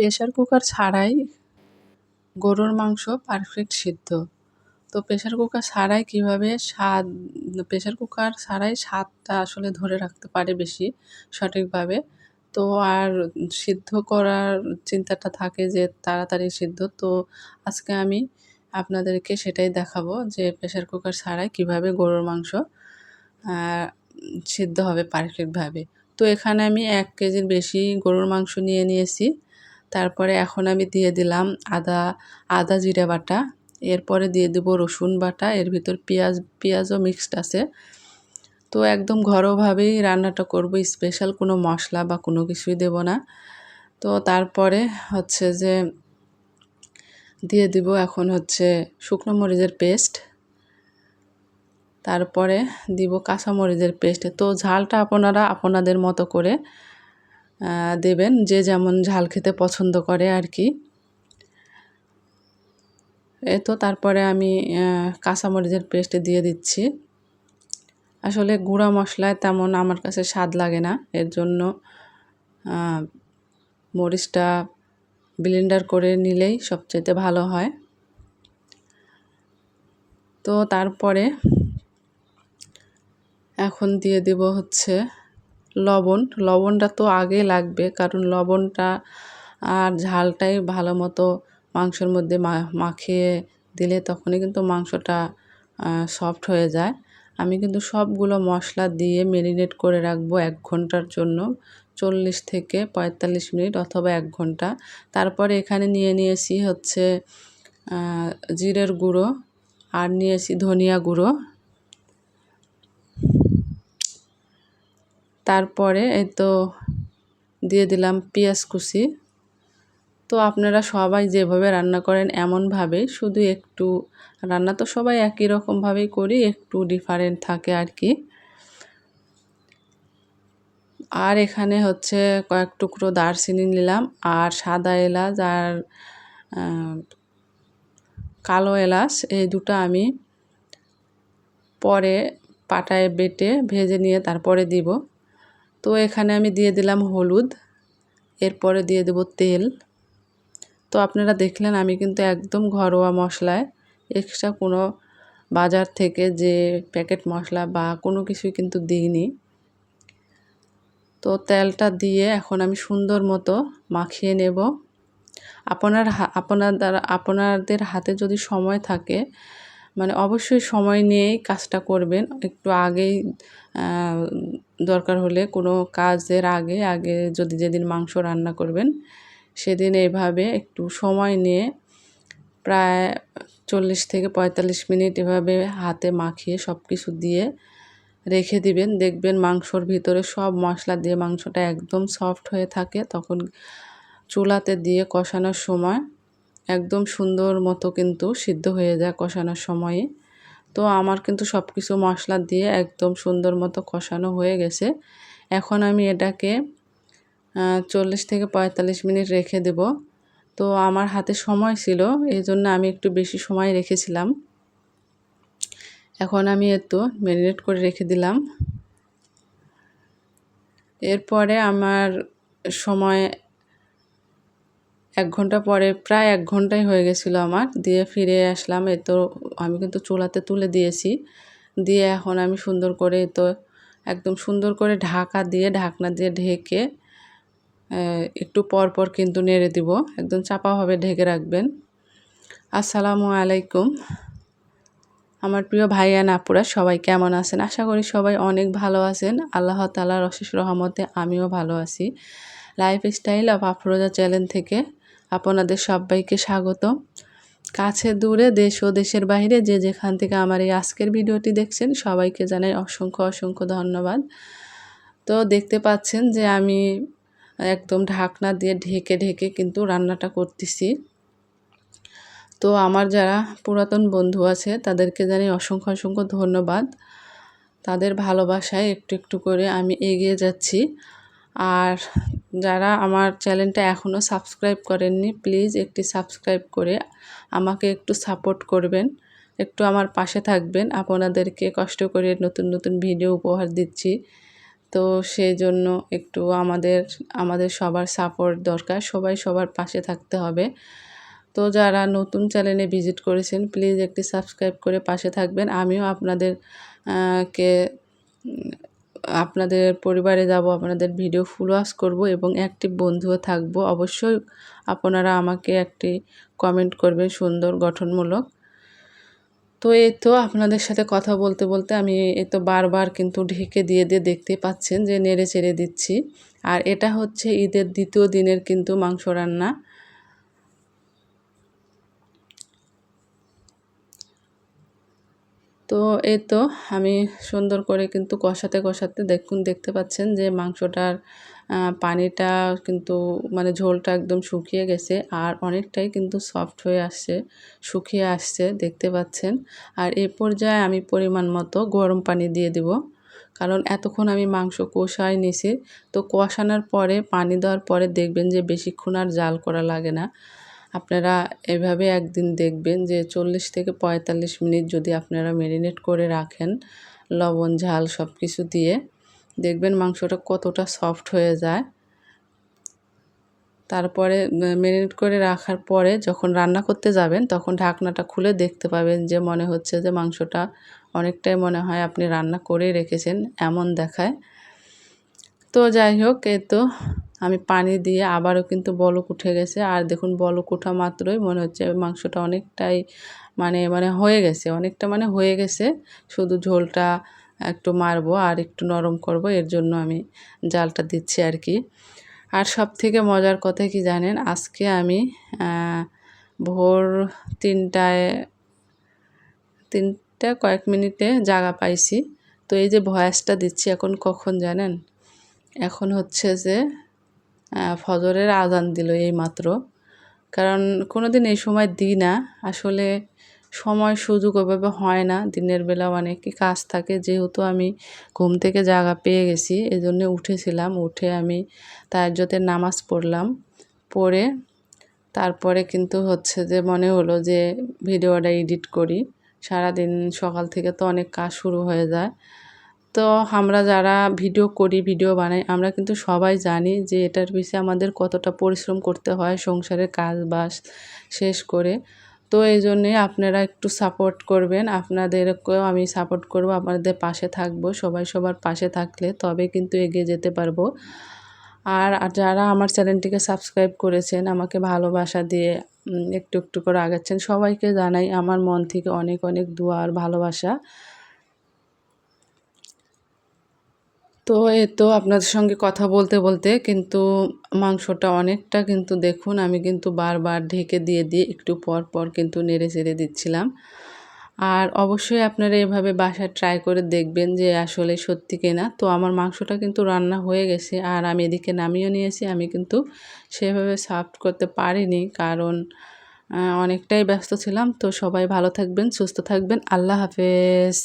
Pressure cooker ছাড়াই গরুর মাংস পারফেক্ট সিদ্ধ। তো প্রেশার কুকার ছাড়াই কীভাবে স্বাদ প্রেশার কুকার ছাড়াই স্বাদটা আসলে ধরে রাখতে পারে বেশি সঠিকভাবে। তো আর সিদ্ধ করার চিন্তাটা থাকে যে তাড়াতাড়ি সিদ্ধ। তো আজকে আমি আপনাদেরকে সেটাই দেখাবো যে প্রেশার কুকার ছাড়াই কীভাবে গরুর মাংস সিদ্ধ হবে পারফেক্টভাবে তো এখানে আমি এক কেজির বেশি গরুর মাংস নিয়ে নিয়েছি। তারপরে এখন আমি দিয়ে দিলাম আদা আদা জিরে বাটা, এরপরে দিয়ে দেব রসুন বাটা, এর ভিতর পেঁয়াজ, পেঁয়াজও মিক্সড আছে। তো একদম ঘরোভাবেই রান্নাটা করব স্পেশাল কোনো মশলা বা কোনো কিছুই দেব না। তো তারপরে হচ্ছে যে দিয়ে দিব এখন হচ্ছে শুকনো মরিচের পেস্ট। তারপরে দিব কাঁচামরিচের পেস্ট। তো ঝালটা আপনারা, আপনাদের মতো করে দেবেন যে যেমন ঝাল খেতে পছন্দ করে আর কি। এ তো তারপরে আমি কাঁচামরিচের পেস্ট দিয়ে দিচ্ছি। আসলে গুঁড়া মশলায় তেমন আমার কাছে স্বাদ লাগে না, এর জন্য মরিচটা ব্লেন্ডার করে নিলেই সবচেয়ে ভালো হয়। তো তারপরে এখন দিয়ে দেব হচ্ছে লবণ, লবণটা তো আগে লাগবে, কারণ লবণটা আর ঝালটাই ভালো মতো মাংসের মধ্যে মাখিয়ে দিলে তখনই কিন্তু মাংসটা সফট হয়ে যায়। আমি কিন্তু সবগুলো মশলা দিয়ে মেরিনেট করে রাখব এক ঘণ্টার জন্য, চল্লিশ থেকে পঁয়তাল্লিশ মিনিট অথবা এক ঘণ্টা। তারপরে এখানে নিয়ে নিয়েছি হচ্ছে জিরের গুঁড়ো, আর নিয়েছি ধনিয়া গুঁড়ো। তারপরে এই তো দিয়ে দিলাম পেঁয়াজ কুচি। তো আপনারা সবাই যেভাবে রান্না করেন এমনভাবে, শুধু একটু রান্না তো সবাই একই রকমভাবেই করি, একটু ডিফারেন্ট থাকে আর কি। আর এখানে হচ্ছে কয়েক টুকরো দারচিনি নিলাম আর সাদা এলাচ আর কালো এলাচ, এই দুটো আমি পরে পাটায় বেটে ভেজে নিয়ে তারপরে দিব। তো এখানে আমি দিয়ে দিলাম হলুদ, এরপরে দিয়ে দেব তেল। তো আপনারা দেখলেন আমি কিন্তু একদম ঘরোয়া মশলায় এক্সট্রা কোনো বাজার থেকে যে প্যাকেট মশলা বা কোনো কিছুই কিন্তু দিইনি। তো তেলটা দিয়ে এখন আমি সুন্দর মতো মাখিয়ে নেব। আপনার আপনার দ্বারা, আপনাদের হাতে যদি সময় থাকে মানে অবশ্যই সময় নিয়েই কাজটা করবেন। একটু আগেই দরকার হলে কোনো কাজের আগে আগে যদি যেদিন মাংস রান্না করবেন, সেদিন এভাবে একটু সময় নিয়ে প্রায় চল্লিশ থেকে পঁয়তাল্লিশ মিনিট এভাবে হাতে মাখিয়ে সব কিছু দিয়ে রেখে দিবেন। দেখবেন মাংসর ভিতরে সব মশলা দিয়ে মাংসটা একদম সফট হয়ে থাকে। তখন চুলাতে দিয়ে কষানোর সময় একদম সুন্দর মতো কিন্তু সিদ্ধ হয়ে যায় কষানোর সময়ে। তো আমার কিন্তু সব কিছু মশলা দিয়ে একদম সুন্দর মতো কষানো হয়ে গেছে। এখন আমি এটাকে চল্লিশ থেকে পঁয়তাল্লিশ মিনিট রেখে দেব। তো আমার হাতে সময় ছিল এই জন্য আমি একটু বেশি সময় রেখেছিলাম। এখন আমি এত ম্যারিনেট করে রেখে দিলাম। এরপরে আমার সময় এক ঘণ্টা পরে, প্রায় এক ঘন্টাই হয়ে গেছিল আমার। দিয়ে ফিরে আসলাম এ তো আমি কিন্তু চুলাতে তুলে দিয়েছি। দিয়ে এখন আমি সুন্দর করে এ তো একদম সুন্দর করে ঢাকা দিয়ে, ঢাকনা দিয়ে ঢেকে একটু পর পর কিন্তু নেড়ে দিব। একদম চাপাভাবে ঢেকে রাখবেন। আসসালামু আলাইকুম। আমার প্রিয় ভাইয়া নাপুরা, সবাই কেমন আছেন? আশা করি সবাই অনেক ভালো আছেন। আল্লাহ তালার অশেষ রহমতে আমিও ভালো আছি। Lifestyle of Afroza channel থেকে আপনাদের সবাইকে স্বাগত। কাছে দূরে দেশ ও দেশের বাইরে যে যেখান থেকে আমার এই আজকের ভিডিওটি দেখছেন, সবাইকে জানাই অসংখ্য অসংখ্য ধন্যবাদ। তো দেখতে পাচ্ছেন যে আমি একদম ঢাকনা দিয়ে ঢেকে ঢেকে কিন্তু রান্নাটা করতেছি। তো আমার যারা পুরাতন বন্ধু আছে, তাদেরকে জানি অসংখ্য অসংখ্য ধন্যবাদ। তাদের ভালোবাসায় একটু একটু করে আমি এগিয়ে যাচ্ছি। আর যারা আমার চ্যানেলটা এখনও সাবস্ক্রাইব করেননি, প্লিজ একটি সাবস্ক্রাইব করে আমাকে একটু সাপোর্ট করবেন। একটু আমার পাশে থাকবেন। আপনাদেরকে কষ্ট করে নতুন নতুন ভিডিও উপহার দিচ্ছি। তো সেই জন্য একটু আমাদের আমাদের সবার সাপোর্ট দরকার। সবাই সবার পাশে থাকতে হবে। তো যারা নতুন চ্যানেলে ভিজিট করেছেন, প্লিজ একটি সাবস্ক্রাইব করে পাশে থাকবেন। আমিও আপনাদের কে আপনাদের পরিবারে যাব, আপনাদের ভিডিও ফলোয়ার্স করব এবং অ্যাক্টিভ বন্ধুও থাকব। অবশ্যই আপনারা আমাকে একটি কমেন্ট করবেন সুন্দর, গঠনমূলক। তো এই তো আপনাদের সাথে কথা বলতে বলতে আমি এ তো বারবার কিন্তু ঢেকে দিয়ে দিয়ে দেখতে পাচ্ছেন যে নেড়ে চেড়ে দিচ্ছি। আর এটা হচ্ছে ঈদের দ্বিতীয় দিনের কিন্তু মাংস রান্না। তো এই তো আমি সুন্দর করে কিন্তু কষাতে কষাতে দেখুন, দেখতে পাচ্ছেন যে মাংসটার পানিটা কিন্তু মানে ঝোলটা একদম শুকিয়ে গেছে আর অনেকটাই কিন্তু সফট হয়ে আসছে, শুকিয়ে আসছে, দেখতে পাচ্ছেন। আর এ পর্যায়ে আমি পরিমাণ মতো গরম পানি দিয়ে দিব। কারণ এতক্ষণ আমি মাংস কষাই নিছি। তো কষানোর পরে, পানি দেওয়ার পরে দেখবেন যে বেশিক্ষণ আর জাল করা লাগে না। আপনারা এভাবে একদিন দেখবেন যে চল্লিশ থেকে পঁয়তাল্লিশ মিনিট যদি আপনারা ম্যারিনেট করে রাখেন, লবণ, ঝাল সব কিছু দিয়ে, দেখবেন মাংসটা কতটা সফট হয়ে যায়। তারপরে ম্যারিনেট করে রাখার পরে যখন রান্না করতে যাবেন, তখন ঢাকনাটা খুলে দেখতে পাবেন যে মনে হচ্ছে যে মাংসটা অনেকটাই মনে হয় আপনি রান্না করে রেখেছেন, এমন দেখায়। তো যাই হোক এই তো আমি পানি দিয়ে আবারও কিন্তু বলক উঠে গেছে। আর দেখুন, বলক ওঠা মাত্রই মনে হচ্ছে মাংসটা অনেকটাই মানে মানে হয়ে গেছে, অনেকটা মানে হয়ে গেছে। শুধু ঝোলটা একটু মারবো আর একটু নরম করব, এর জন্য আমি জালটা দিচ্ছি আর কি। আর সব থেকে মজার কথা কি জানেন? আজকে আমি ভোর তিনটায়, তিনটা কয়েক মিনিটে জাগা পাইছি। তো এই যে ভয়েসটা দিচ্ছি এখন কখন জানেন? এখন হচ্ছে যে ফজরের আজান দিল এই মাত্র কারণ কোনো দিন এই সময় দিই না। আসলে সময় সুযোগ ওভাবে হয় না। দিনের বেলা অনেকই কাজ থাকে। যেহেতু আমি ঘুম থেকে জায়গা পেয়ে গেছি এই জন্যে উঠেছিলাম। উঠে আমি তার তাহাজ্জুদের নামাজ পড়লাম। পড়ে তারপরে কিন্তু হচ্ছে যে মনে হলো যে ভিডিওটা এডিট করি। সারাদিন সকাল থেকে তো অনেক কাজ শুরু হয়ে যায়। তো আমরা যারা ভিডিও করি, ভিডিও বানাই, আমরা কিন্তু সবাই জানি যে এটার পিছিয়ে আমাদের কতটা পরিশ্রম করতে হয় সংসারের কাজ বাস শেষ করে। তো এই জন্যে আপনারা একটু সাপোর্ট করবেন। আপনাদেরকেও আমি সাপোর্ট করব, আপনাদের পাশে থাকব, সবাই সবার পাশে থাকলে তবে কিন্তু এগিয়ে যেতে পারব। আর যারা আমার চ্যানেলটিকে সাবস্ক্রাইব করেছেন, আমাকে ভালোবাসা দিয়ে একটু একটু করে আগাচ্ছেন, সবাইকে জানাই আমার মন থেকে অনেক অনেক দোয়া আর ভালোবাসা। তো এ তো আপনাদের সঙ্গে কথা বলতে বলতে কিন্তু মাংসটা অনেকটা কিন্তু দেখুন আমি কিন্তু বারবার ঢেকে দিয়ে দিয়ে একটু পর পর কিন্তু নেড়ে চেড়ে দিচ্ছিলাম। আর অবশ্যই আপনারা এভাবে বাসায় ট্রাই করে দেখবেন যে আসলে সত্যি কিনা। তো আমার মাংসটা কিন্তু রান্না হয়ে গেছে আর আমি এদিকে নামিয়ে নিয়েছি, আমি কিন্তু সেভাবে সার্ভ করতে পারিনি কারণ অনেকটাই ব্যস্ত ছিলাম। তো সবাই ভালো থাকবেন, সুস্থ থাকবেন। আল্লাহ হাফেজ।